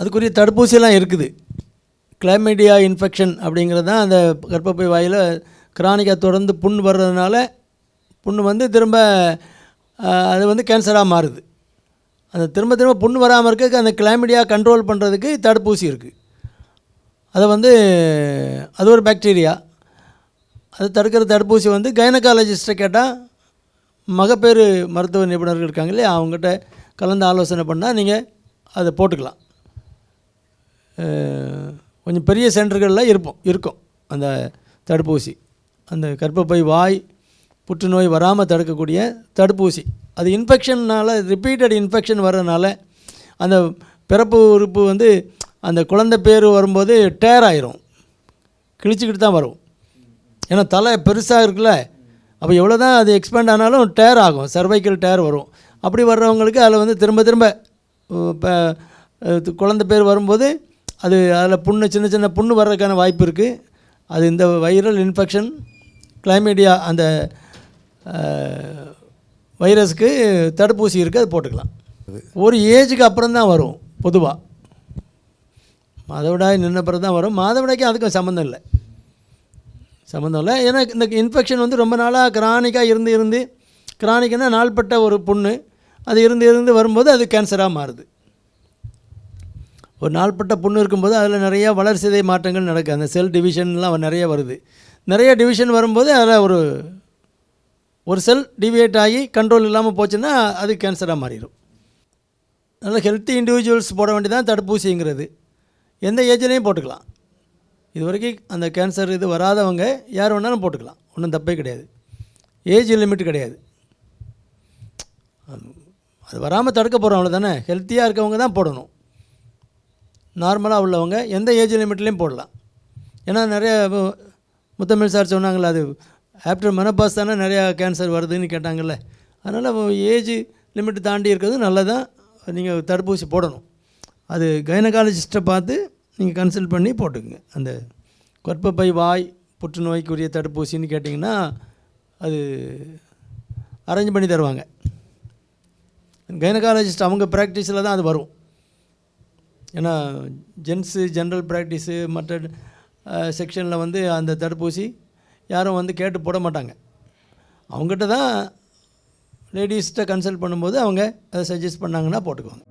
அதுக்குரிய தடுப்பூசியெல்லாம் இருக்குது. Chlamydia infection அப்படிங்கிறது தான் அந்த கர்ப்பப்பை வாயில் கிரானிக்காக தொடர்ந்து புண் வர்றதுனால புண் வந்து திரும்ப அது வந்து கேன்சராக மாறுது. அந்த திரும்ப திரும்ப புண் வராமல் இருக்க அந்த கிளாமிடியா கண்ட்ரோல் பண்ணுறதுக்கு தடுப்பூசி இருக்குது அதை வந்து அது ஒரு பாக்டீரியா அது தடுக்கிற தடுப்பூசி வந்து கைனகாலஜிஸ்ட்டை கேட்டால் மகப்பேறு மருத்துவ நிபுணர்கள் இருக்காங்க இல்லையா அவங்ககிட்ட கலந்து ஆலோசனை பண்ணால் நீங்கள் அதை போட்டுக்கலாம். கொஞ்சம் பெரிய சென்டர்களில் இருப்போம் இருக்கும். அந்த தடுப்பூசி. அந்த கர்ப்பப்பை வாய் புற்றுநோய் வராமல் தடுக்கக்கூடிய தடுப்பூசி. அது இன்ஃபெக்ஷன்னால் ரிப்பீட்டட் இன்ஃபெக்ஷன் வர்றதுனால அந்த பிறப்பு உறுப்பு வந்து அந்த குழந்தை பேர் வரும்போது டேர் ஆயிரும். கிழிச்சிக்கிட்டு தான் வரும். ஏன்னா தலை பெருசாக இருக்குல்ல? அப்போ எவ்வளோ தான் அது எக்ஸ்பேண்ட் ஆனாலும் டேர் ஆகும். சர்வைக்கல் டேர் வரும். அப்படி வர்றவங்களுக்கு அதில் வந்து திரும்ப திரும்ப இப்போ குழந்தை பேர் வரும்போது அது அதில் புண்ணு சின்ன சின்ன புண்ணு வர்றதுக்கான வாய்ப்பு இருக்குது அது இந்த வைரல் இன்ஃபெக்ஷன் கிளைமேடியா அந்த வைரஸ்க்கு தடுப்பூசி இருக்குது அது போட்டுக்கலாம். ஒரு ஏஜுக்கு அப்புறம் தான் வரும் பொதுவாக மாதவிடாய் நின்ன பிறகு தான் வரும். மாதவிடாய்க்கு அதுக்கும் சம்மந்தம் இல்லை. சம்மந்தம் இல்லை. ஏன்னா இந்த இன்ஃபெக்ஷன் வந்து ரொம்ப நாளாக கிரானிக்காக இருந்து இருந்து கிரானிக்னால் நாள்பட்ட ஒரு புண்ணு. அது இருந்து இருந்து வரும்போது அது கேன்சராக மாறுது. ஒரு நாள்பட்ட புண்ணு இருக்கும்போது அதில் நிறையா வளர்சிதை மாற்றங்கள் நடக்குது அந்த செல் டிவிஷன்லாம் நிறைய வருது. நிறைய டிவிஷன் வரும்போது அதில் ஒரு ஒரு செல் டிவியேட் ஆகி கண்ட்ரோல் இல்லாமல் போச்சுன்னா அது கேன்சராக மாறிடும் நல்ல ஹெல்த்தி இண்டிவிஜுவல்ஸ் போட வேண்டியதான் தடுப்பூசிங்கிறது. எந்த ஏஜ்லேயும் போட்டுக்கலாம். இது வரைக்கும் அந்த கேன்சர் இது வராதவங்க யார் வேணாலும் போட்டுக்கலாம். ஒன்றும் தப்பே கிடையாது. ஏஜ் லிமிட் கிடையாது. அது வராமல் தடுக்க போகிறோம் அவ்வளோதானே ஹெல்த்தியாக இருக்கவங்க தான் போடணும். நார்மலாக உள்ளவங்க எந்த ஏஜ் லிமிட்லேயும் போடலாம். ஏன்னா நிறைய இப்போ முத்தமிழ் சார் சொன்னாங்கல்ல அது ஆஃப்டர் மெனப்பாஸ் தானே நிறையா கேன்சர் வருதுன்னு கேட்டாங்கல்ல. அதனால் ஏஜ் லிமிட் தாண்டி இருக்கிறது நல்லதான் நீங்கள் தடுப்பூசி போடணும். அது கைனகாலஜிஸ்ட்டை பார்த்து நீங்கள் கன்சல்ட் பண்ணி போட்டுக்குங்க. அந்த கர்ப்பப்பை வாய் புற்றுநோய்க்குரிய தடுப்பூசின்னு கேட்டிங்கன்னா அது அரேஞ்ச் பண்ணி தருவாங்க. கைனகாலஜிஸ்ட் அவங்க ப்ராக்டிஸில் தான் அது வரும். ஏன்னா ஜென்ஸு ஜென்ரல் ப்ராக்டிஸு மற்ற செக்ஷனில் வந்து அந்த தடுப்பூசி யாரும் வந்து கேட்டு போட மாட்டாங்க. அவங்ககிட்ட தான் லேடிஸ்கிட்ட கன்சல்ட் பண்ணும்போது அவங்க அதை சஜஸ்ட் பண்ணாங்கன்னா போட்டுக்குவாங்க.